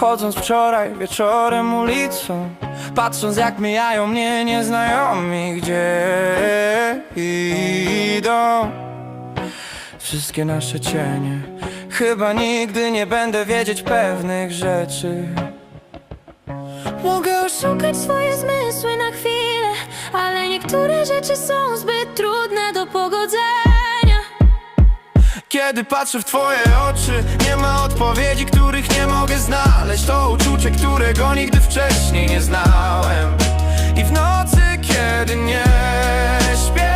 Chodząc wczoraj wieczorem ulicą Patrząc jak mijają mnie nieznajomi Gdzie idą. Wszystkie nasze cienie Chyba nigdy nie będę wiedzieć pewnych rzeczy. Mogę oszukać swoje zmysły na chwilę Ale niektóre rzeczy są zbyt trudne do pogodzenia Kiedy patrzę w twoje oczy Nie ma odpowiedzi, których nie mogę znaleźć. To uczucie, którego nigdy wcześniej nie znałem. I w nocy, kiedy nie śpię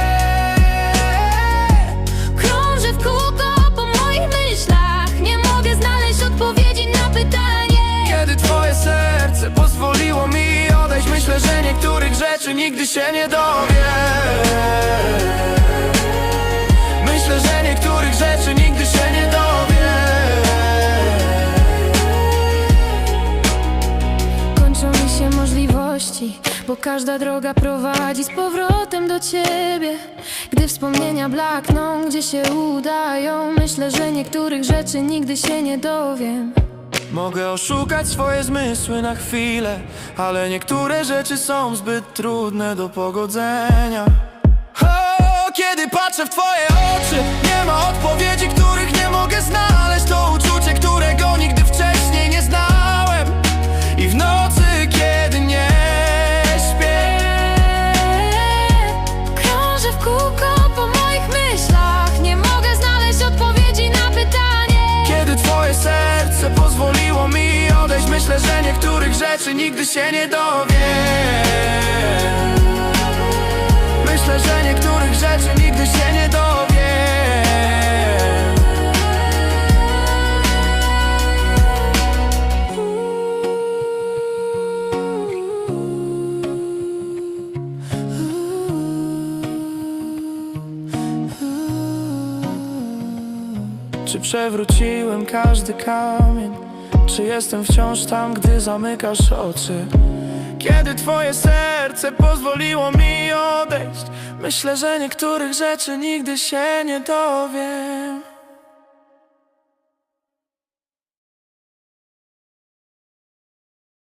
Krążę w kółko po moich myślach. Nie mogę znaleźć odpowiedzi na pytanie. Kiedy twoje serce pozwoliło mi odejść Myślę, że niektórych rzeczy nigdy się nie dowiem niektórych rzeczy nigdy się nie dowiem Kończą mi się możliwości Bo każda droga prowadzi z powrotem do ciebie. Gdy wspomnienia blakną, gdzie się udają Myślę, że niektórych rzeczy nigdy się nie dowiem. Mogę oszukać swoje zmysły na chwilę Ale niektóre rzeczy są zbyt trudne do pogodzenia Kiedy patrzę w twoje oczy Nie ma odpowiedzi, których nie mogę znaleźć. To uczucie, którego nigdy wcześniej nie znałem. I w nocy, kiedy nie śpię Krążę w kółko po moich myślach. Nie mogę znaleźć odpowiedzi na pytanie. Kiedy twoje serce pozwoliło mi odejść Myślę, że niektórych rzeczy nigdy się nie dowiem Czy przewróciłem każdy kamień? Czy jestem wciąż tam, gdy zamykasz oczy? Kiedy twoje serce pozwoliło mi odejść Myślę, że niektórych rzeczy nigdy się nie dowiem